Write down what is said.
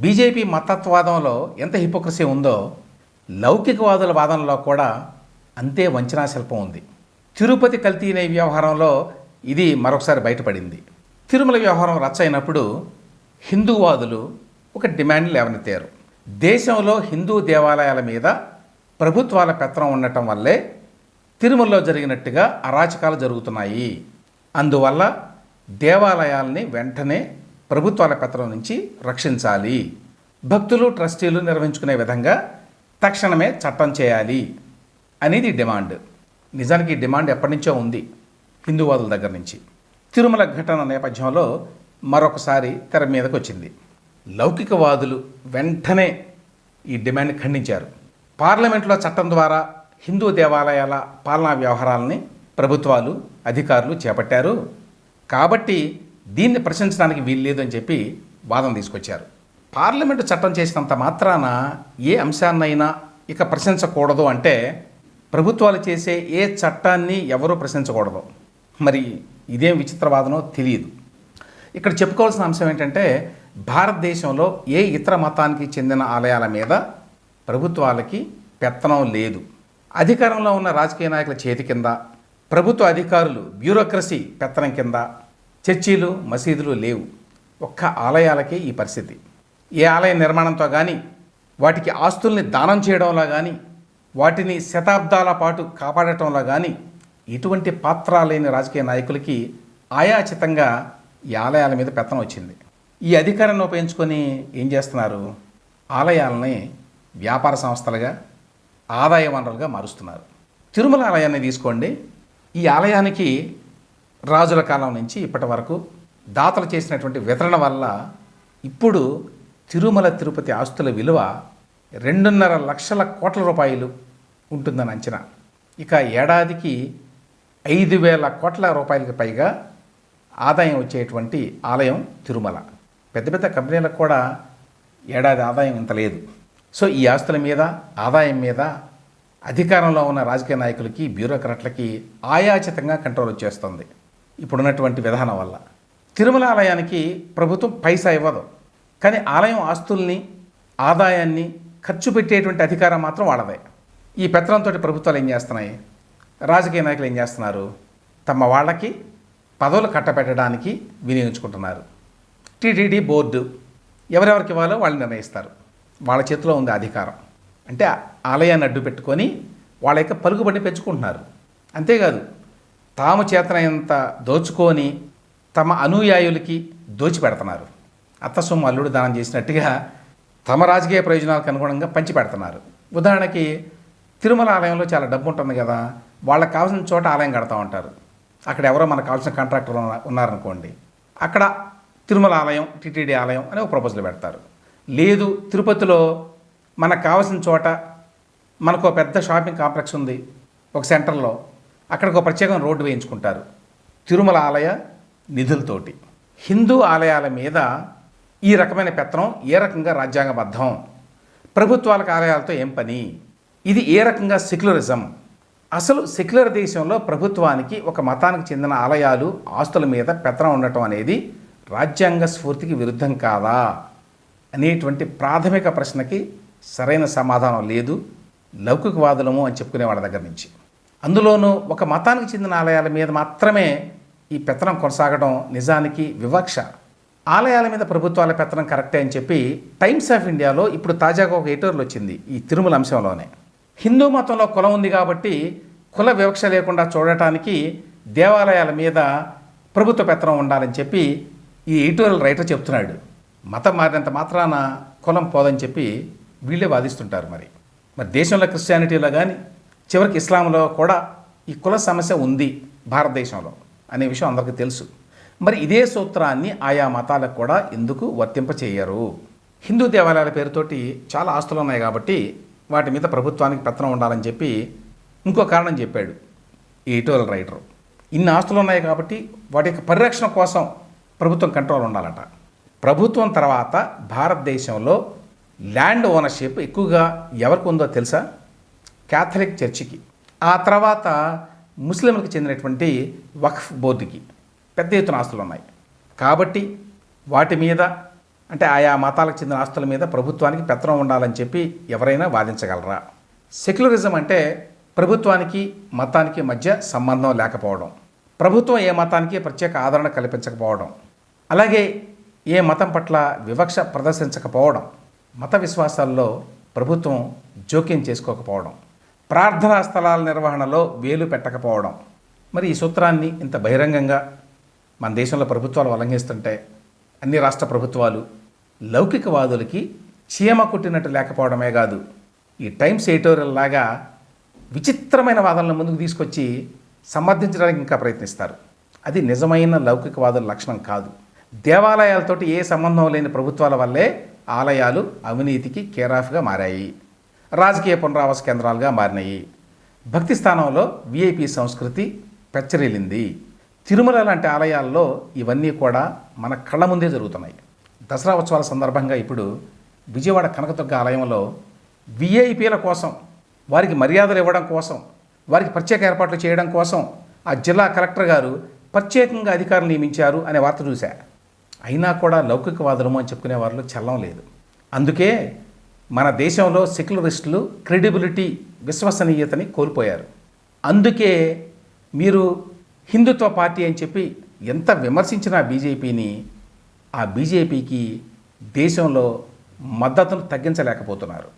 BJP మతత్వవాదంలో ఎంత hypocrisy ఉందో లౌకికవాదుల వాదనలో కూడా అంతే వంచనా శిల్పం ఉంది. తిరుపతి కల్తీ అనే వ్యవహారంలో ఇది మరొకసారి బయటపడింది. తిరుమల వ్యవహారం రచ్చ అయినప్పుడు హిందూవాదులు ఒక డిమాండ్ లేవనెత్తారు. దేశంలో హిందూ దేవాలయాల మీద ప్రభుత్వాల పెత్తనం ఉండటం వల్లే తిరుమలలో జరిగినట్టుగా అరాచకాలు జరుగుతున్నాయి. అందువల్ల దేవాలయాల్ని వెంటనే ప్రభుత్వాల పత్రం నుంచి రక్షించాలి. భక్తులు ట్రస్టీలు నిర్వహించుకునే విధంగా తక్షణమే చట్టం చేయాలి అనేది డిమాండ్. నిజానికి ఈ డిమాండ్ ఎప్పటి నుంచో ఉంది. హిందూవాదుల దగ్గర నుంచి. తిరుమల ఘటన నేపథ్యంలో మరొకసారి తెర మీదకు వచ్చింది లౌకికవాదులు వెంటనే ఈ డిమాండ్ ఖండించారు. పార్లమెంట్లో చట్టం ద్వారా హిందూ దేవాలయాల పాలనా వ్యవహారాలని ప్రభుత్వాలు అధికారులు చేపట్టారు. కాబట్టి దీన్ని ప్రశ్నించడానికి వీల్లేదు అని చెప్పి వాదన తీసుకొచ్చారు. పార్లమెంటు చట్టం చేసినంత మాత్రాన ఏ అంశాన్నైనా ఇక ప్రశ్నించకూడదు అంటే ప్రభుత్వాలు చేసే ఏ చట్టాన్ని ఎవరూ ప్రశ్నించకూడదు. మరి ఇదేం విచిత్రవాదనో తెలియదు. ఇక్కడ చెప్పుకోవాల్సిన అంశం ఏంటంటే భారతదేశంలో ఏ ఇతర మతానికి చెందిన ఆలయాల మీద ప్రభుత్వాలకి పెత్తనం లేదు. అధికారంలో ఉన్న రాజకీయ నాయకుల చేతి కింద ప్రభుత్వ అధికారులు బ్యూరోక్రసీ పెత్తనం కింద చర్చీలు మసీదులు లేవు. ఒక్క ఆలయాలకే ఈ పరిస్థితి. ఏ ఆలయ నిర్మాణంతో కానీ వాటికి ఆస్తుల్ని దానం చేయడంలో కానీ వాటిని శతాబ్దాల పాటు కాపాడటంలో కానీ ఇటువంటి పాత్ర లేని రాజకీయ నాయకులకి ఆయాచితంగా ఈ ఆలయాల మీద పెత్తనం వచ్చింది. ఈ అధికారాన్ని ఉపయోగించుకొని ఏం చేస్తున్నారు? ఆలయాలని వ్యాపార సంస్థలుగా ఆదాయ వనరులుగా మారుస్తున్నారు. తిరుమల ఆలయాన్ని తీసుకోండి. ఈ ఆలయానికి రాజుల కాలం నుంచి ఇప్పటి వరకు దాతలు చేసినటువంటి వితరణ వల్ల ఇప్పుడు తిరుమల తిరుపతి ఆస్తుల విలువ రెండున్నర లక్షల కోట్ల రూపాయలు ఉంటుందని అంచనా. ఇక ఏడాదికి ఐదు వేల కోట్ల రూపాయలకి పైగా ఆదాయం వచ్చేటువంటి ఆలయం తిరుమల. పెద్ద పెద్ద కంపెనీలకు కూడా ఏడాది ఆదాయం ఇంత లేదు. సో ఈ ఆస్తుల మీద ఆదాయం మీద అధికారంలో ఉన్న రాజకీయ నాయకులకి బ్యూరోక్రాట్లకి ఆయాచితంగా కంట్రోల్ వచ్చేస్తుంది. ఇప్పుడున్నటువంటి విధానం వల్ల. తిరుమల ఆలయానికి ప్రభుత్వం పైసా ఇవ్వదు. కానీ ఆలయం ఆస్తుల్ని ఆదాయాన్ని ఖర్చు పెట్టేటువంటి అధికారం మాత్రం వాళ్ళదే. ఈ పెత్రంతో ప్రభుత్వాలు ఏం చేస్తున్నాయి? రాజకీయ నాయకులు ఏం చేస్తున్నారు? తమ వాళ్ళకి పదవులు కట్టపెట్టడానికి వినియోగించుకుంటున్నారు. టీటీడీ బోర్డు ఎవరెవరికి ఇవ్వాలో వాళ్ళు నిర్ణయిస్తారు. వాళ్ళ చేతిలో ఉంది అధికారం. అంటే ఆలయాన్ని అడ్డు పెట్టుకొని వాళ్ళ యొక్క పలుకుబడి పెంచుకుంటున్నారు. అంతేకాదు తాము చేతనైనంత దోచుకొని తమ అనుయాయులకి దోచిపెడుతున్నారు. అత్త సొమ్ము అల్లుడు దానం చేసినట్టుగా తమ రాజకీయ ప్రయోజనాలకు అనుగుణంగా పంచిపెడుతున్నారు. ఉదాహరణకి తిరుమల ఆలయంలో చాలా డబ్బు ఉంటుంది కదా వాళ్ళకి కావాల్సిన చోట ఆలయం కడతా ఉంటారు. అక్కడ ఎవరో మనకు కావాల్సిన కాంట్రాక్టర్ ఉన్నారనుకోండి అక్కడ తిరుమల ఆలయం టిటిడి ఆలయం అని ఒక ప్రపోజల్ పెడతారు. లేదు తిరుపతిలో మనకు కావాల్సిన చోట మనకు ఒక పెద్ద షాపింగ్ కాంప్లెక్స్ ఉంది ఒక సెంటర్లో. అక్కడికి ఒక ప్రత్యేకమైన రోడ్డు వేయించుకుంటారు. తిరుమల ఆలయ నిధులతోటి. హిందూ ఆలయాల మీద ఈ రకమైన పెత్తనం ఏ రకంగా రాజ్యాంగబద్ధం? ప్రభుత్వాలకు ఆలయాలతో ఏం పని? ఇది ఏ రకంగా సెక్యులరిజం? అసలు సెక్యులర్ దేశంలో ప్రభుత్వానికి ఒక మతానికి చెందిన ఆలయాలు ఆస్తుల మీద పెత్తనం ఉండటం అనేది రాజ్యాంగ స్ఫూర్తికి విరుద్ధం కాదా? అనేటువంటి ప్రాథమిక ప్రశ్నకి సరైన సమాధానం లేదు. లౌకికవాదులము అని చెప్పుకునే వాళ్ళ దగ్గర నుంచి. అందులోనూ ఒక మతానికి చెందిన ఆలయాల మీద మాత్రమే ఈ పెత్తనం కొనసాగడం నిజానికి వివక్ష. ఆలయాల మీద ప్రభుత్వాల పెత్తనం కరెక్టే అని చెప్పి టైమ్స్ ఆఫ్ ఇండియాలో ఇప్పుడు తాజాగా ఒక ఎటోర్లు వచ్చింది ఈ తిరుమల అంశంలోనే. హిందూ మతంలో కులం ఉంది కాబట్టి కుల వివక్ష లేకుండా చూడటానికి దేవాలయాల మీద ప్రభుత్వ పెత్తనం ఉండాలని చెప్పి ఈ ఎడిటోరియల్ రైటర్ చెప్తున్నాడు. మతం మారినంత మాత్రాన కులం పోదని చెప్పి వీళ్ళే వాదిస్తుంటారు మరి. మరి దేశంలో క్రిస్టియానిటీలో కానీ చివరికి ఇస్లాంలో కూడా ఈ కుల సమస్య ఉంది భారతదేశంలో అనే విషయం అందరికీ తెలుసు. మరి ఇదే సూత్రాన్ని ఆయా మతాలకు కూడా ఎందుకు వర్తింపచేయరు? హిందూ దేవాలయాల పేరుతోటి చాలా ఆస్తులు ఉన్నాయి కాబట్టి వాటి మీద ప్రభుత్వానికి పెత్తనం ఉండాలని చెప్పి ఇంకో కారణం చెప్పాడు ఈ ఎడిటోరియల్ రైటర్ ఇన్ని ఆస్తులు ఉన్నాయి కాబట్టి వాటి యొక్క పరిరక్షణ కోసం ప్రభుత్వం కంట్రోల్ ఉండాలట. ప్రభుత్వం తర్వాత భారతదేశంలో ల్యాండ్ ఓనర్షిప్ ఎక్కువగా ఎవరికి ఉందో తెలుసా? క్యాథలిక్ చర్చికి. ఆ తర్వాత ముస్లింలకు చెందినటువంటి వక్ఫ్ బోర్డుకి పెద్ద ఎత్తున ఆస్తులు ఉన్నాయి. కాబట్టి వాటి మీద అంటే ఆయా మతాలకు చెందిన ఆస్తుల మీద ప్రభుత్వానికి పెత్తనం ఉండాలని చెప్పి ఎవరైనా వాదించగలరా? సెక్యులరిజం అంటే ప్రభుత్వానికి మతానికి మధ్య సంబంధం లేకపోవడం. ప్రభుత్వం ఏ మతానికి ప్రత్యేక ఆదరణ కల్పించకపోవడం. అలాగే ఏ మతం పట్ల వివక్ష ప్రదర్శించకపోవడం. మత విశ్వాసాల్లో ప్రభుత్వం జోక్యం చేసుకోకపోవడం. ప్రార్థనా స్థలాల నిర్వహణలో వేలు పెట్టకపోవడం. మరి ఈ సూత్రాన్ని ఇంత బహిరంగంగా మన దేశంలో ప్రభుత్వాలు ఉల్లంఘిస్తుంటే అన్ని రాష్ట్ర ప్రభుత్వాలు లౌకికవాదులకి చీమ కుట్టినట్టు లేకపోవడమే కాదు ఈ టైమ్స్ ఎడిటోరియల్ లాగా విచిత్రమైన వాదనలు ముందుకు తీసుకొచ్చి సమర్థించడానికి ఇంకా ప్రయత్నిస్తారు. అది నిజమైన లౌకికవాదుల లక్షణం కాదు. దేవాలయాలతోటి ఏ సంబంధం లేని ప్రభుత్వాల వల్లే ఆలయాలు అవినీతికి కేరాఫ్గా మారాయి. రాజకీయ పునరావాస కేంద్రాలుగా మారినాయి. భక్తి స్థానంలో విఐపి సంస్కృతి పెచ్చరిల్లింది. తిరుమల లాంటి ఆలయాల్లో ఇవన్నీ కూడా మన కళ్ళ ముందే జరుగుతున్నాయి. దసరా ఉత్సవాల సందర్భంగా ఇప్పుడు విజయవాడ కనకదుర్గ ఆలయంలో విఐపీల కోసం వారికి మర్యాదలు ఇవ్వడం కోసం వారికి ప్రత్యేక ఏర్పాట్లు చేయడం కోసం ఆ జిల్లా కలెక్టర్ గారు ప్రత్యేకంగా అధికారులు నియమించారు అనే వార్త చూశా. అయినా కూడా లౌకికవాదులము అని చెప్పుకునే వారిలో చల్లం లేదు. అందుకే మన దేశంలో సెక్యులరిస్టులు క్రెడిబిలిటీ విశ్వసనీయతని కోల్పోయారు. అందుకే మీరు హిందుత్వ పార్టీ అని చెప్పి ఎంత విమర్శించినా బీజేపీని ఆ బీజేపీకి దేశంలో మద్దతును తగ్గించలేకపోతున్నారు.